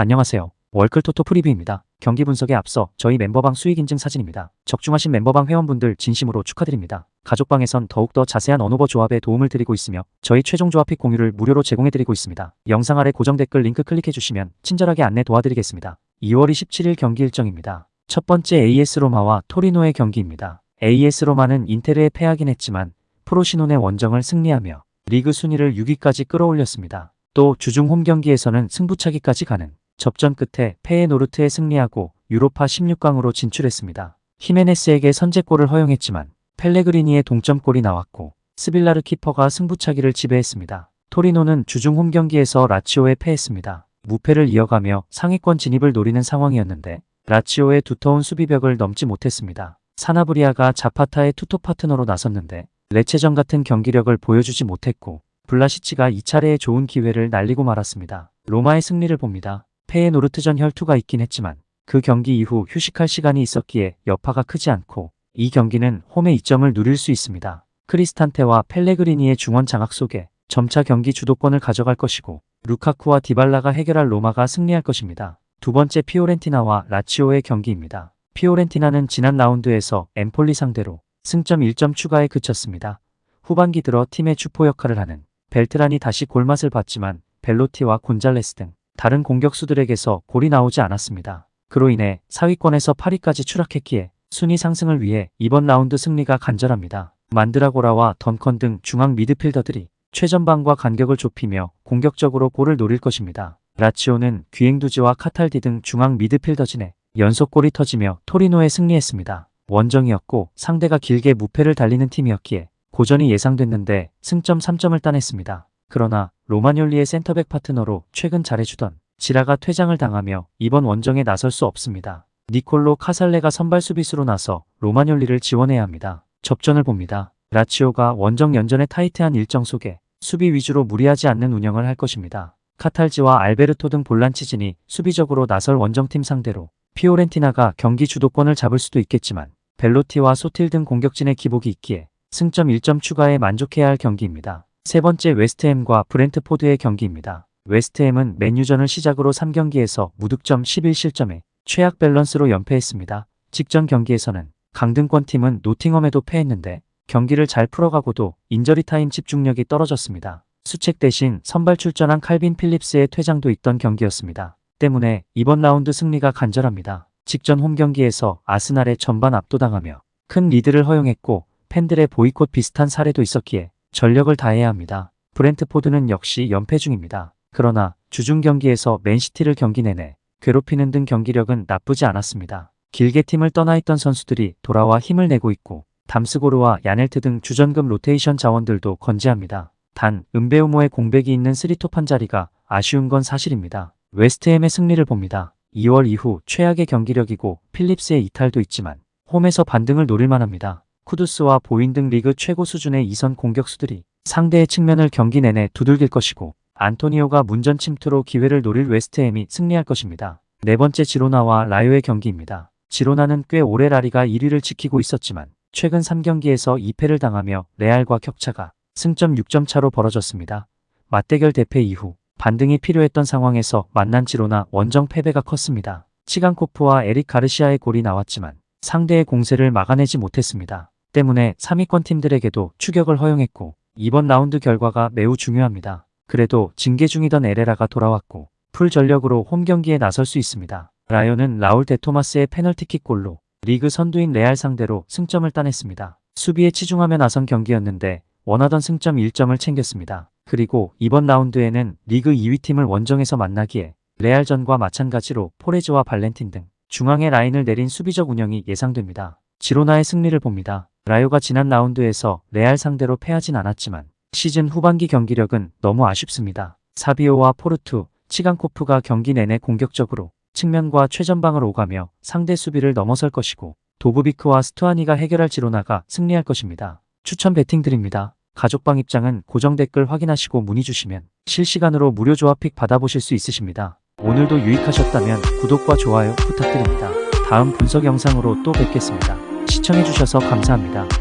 안녕하세요. 월클토토 프리뷰입니다. 경기 분석에 앞서 저희 멤버방 수익 인증 사진입니다. 적중하신 멤버방 회원분들 진심으로 축하드립니다. 가족방에선 더욱더 자세한 언오버 조합에 도움을 드리고 있으며 저희 최종 조합 픽 공유를 무료로 제공해드리고 있습니다. 영상 아래 고정 댓글 링크 클릭해주시면 친절하게 안내 도와드리겠습니다. 2월 27일 경기 일정입니다. 첫 번째 AS 로마와 토리노의 경기입니다. AS 로마는 인테르에 패하긴 했지만 프로시논의 원정을 승리하며 리그 순위를 6위까지 끌어올렸습니다. 또 주중 홈 경기에서는 승부차기까지 가는 접전 끝에 페에노르트에 승리하고 유로파 16강으로 진출했습니다. 히메네스에게 선제골을 허용했지만 펠레그리니의 동점골이 나왔고 스빌라르 키퍼가 승부차기를 지배했습니다. 토리노는 주중 홈 경기에서 라치오에 패했습니다. 무패를 이어가며 상위권 진입을 노리는 상황이었는데 라치오의 두터운 수비벽을 넘지 못했습니다. 사나브리아가 자파타의 투톱 파트너로 나섰는데 레체전 같은 경기력을 보여주지 못했고 블라시치가 2차례의 좋은 기회를 날리고 말았습니다. 로마의 승리를 봅니다. 페에노르트전 혈투가 있긴 했지만 그 경기 이후 휴식할 시간이 있었기에 여파가 크지 않고 이 경기는 홈의 이점을 누릴 수 있습니다. 크리스탄테와 펠레그리니의 중원 장악 속에 점차 경기 주도권을 가져갈 것이고 루카쿠와 디발라가 해결할 로마가 승리할 것입니다. 두 번째 피오렌티나와 라치오의 경기입니다. 피오렌티나는 지난 라운드에서 엠폴리 상대로 승점 1점 추가에 그쳤습니다. 후반기 들어 팀의 주포 역할을 하는 벨트란이 다시 골맛을 봤지만 벨로티와 곤잘레스 등 다른 공격수들에게서 골이 나오지 않았습니다. 그로 인해 상위권에서 8위까지 추락했기에 순위 상승을 위해 이번 라운드 승리가 간절합니다. 만드라고라와 던컨 등 중앙 미드필더들이 최전방과 간격을 좁히며 공격적으로 골을 노릴 것입니다. 라치오는 귀행두지와 카탈디 등 중앙 미드필더진에 연속골이 터지며 토리노에 승리했습니다. 원정이었고 상대가 길게 무패를 달리는 팀이었기에 고전이 예상됐는데 승점 3점을 따냈습니다. 그러나 로마뇰리의 센터백 파트너로 최근 잘해주던 지라가 퇴장을 당하며 이번 원정에 나설 수 없습니다. 니콜로 카살레가 선발 수비수로 나서 로마뇰리를 지원해야 합니다. 접전을 봅니다. 라치오가 원정 연전의 타이트한 일정 속에 수비 위주로 무리하지 않는 운영을 할 것입니다. 카탈지와 알베르토 등 볼란치진이 수비적으로 나설 원정팀 상대로 피오렌티나가 경기 주도권을 잡을 수도 있겠지만 벨로티와 소틸 등 공격진의 기복이 있기에 승점 1점 추가에 만족해야 할 경기입니다. 세 번째 웨스트햄과 브렌트포드의 경기입니다. 웨스트햄은 맨유전을 시작으로 3경기에서 무득점 11실점에 최악 밸런스로 연패했습니다. 직전 경기에서는 강등권 팀은 노팅엄에도 패했는데 경기를 잘 풀어가고도 인저리 타임 집중력이 떨어졌습니다. 수책 대신 선발 출전한 칼빈 필립스의 퇴장도 있던 경기였습니다. 때문에 이번 라운드 승리가 간절합니다. 직전 홈 경기에서 아스날에 전반 압도당하며 큰 리드를 허용했고 팬들의 보이콧 비슷한 사례도 있었기에 전력을 다해야 합니다. 브렌트포드는 역시 연패 중입니다. 그러나 주중 경기에서 맨시티를 경기 내내 괴롭히는 등 경기력은 나쁘지 않았습니다. 길게 팀을 떠나 있던 선수들이 돌아와 힘을 내고 있고 담스고르와 야넬트 등 주전급 로테이션 자원들도 건재합니다. 단 은베우모의 공백이 있는 스리톱 한 자리가 아쉬운 건 사실입니다. 웨스트햄의 승리를 봅니다. 2월 이후 최악의 경기력이고 필립스의 이탈도 있지만 홈에서 반등을 노릴 만합니다. 쿠두스와 보인 등 리그 최고 수준의 이선 공격수들이 상대의 측면을 경기 내내 두들길 것이고 안토니오가 문전 침투로 기회를 노릴 웨스트햄이 승리할 것입니다. 네 번째 지로나와 라요의 경기입니다. 지로나는 꽤 오래 라리가 1위를 지키고 있었지만 최근 3경기에서 2패를 당하며 레알과 격차가 승점 6점 차로 벌어졌습니다. 맞대결 대패 이후 반등이 필요했던 상황에서 만난 지로나 원정 패배가 컸습니다. 치간코프와 에릭 가르시아의 골이 나왔지만 상대의 공세를 막아내지 못했습니다. 때문에 3위권 팀들에게도 추격을 허용했고 이번 라운드 결과가 매우 중요합니다. 그래도 징계 중이던 에레라가 돌아왔고 풀 전력으로 홈 경기에 나설 수 있습니다. 라이온은 라울 데토마스의 페널티킥 골로 리그 선두인 레알 상대로 승점을 따냈습니다. 수비에 치중하며 나선 경기였는데 원하던 승점 1점을 챙겼습니다. 그리고 이번 라운드에는 리그 2위 팀을 원정에서 만나기에 레알전과 마찬가지로 포레즈와 발렌틴 등 중앙의 라인을 내린 수비적 운영이 예상됩니다. 지로나의 승리를 봅니다. 라요가 지난 라운드에서 레알 상대로 패하진 않았지만 시즌 후반기 경기력은 너무 아쉽습니다. 사비오와 포르투, 치간코프가 경기 내내 공격적으로 측면과 최전방을 오가며 상대 수비를 넘어설 것이고 도브비크와 스투아니가 해결할 지로나가 승리할 것입니다. 추천 배팅 드립니다. 가족방 입장은 고정 댓글 확인하시고 문의 주시면 실시간으로 무료 조합픽 받아보실 수 있으십니다. 오늘도 유익하셨다면 구독과 좋아요 부탁드립니다. 다음 분석 영상으로 또 뵙겠습니다. 시청해주셔서 감사합니다.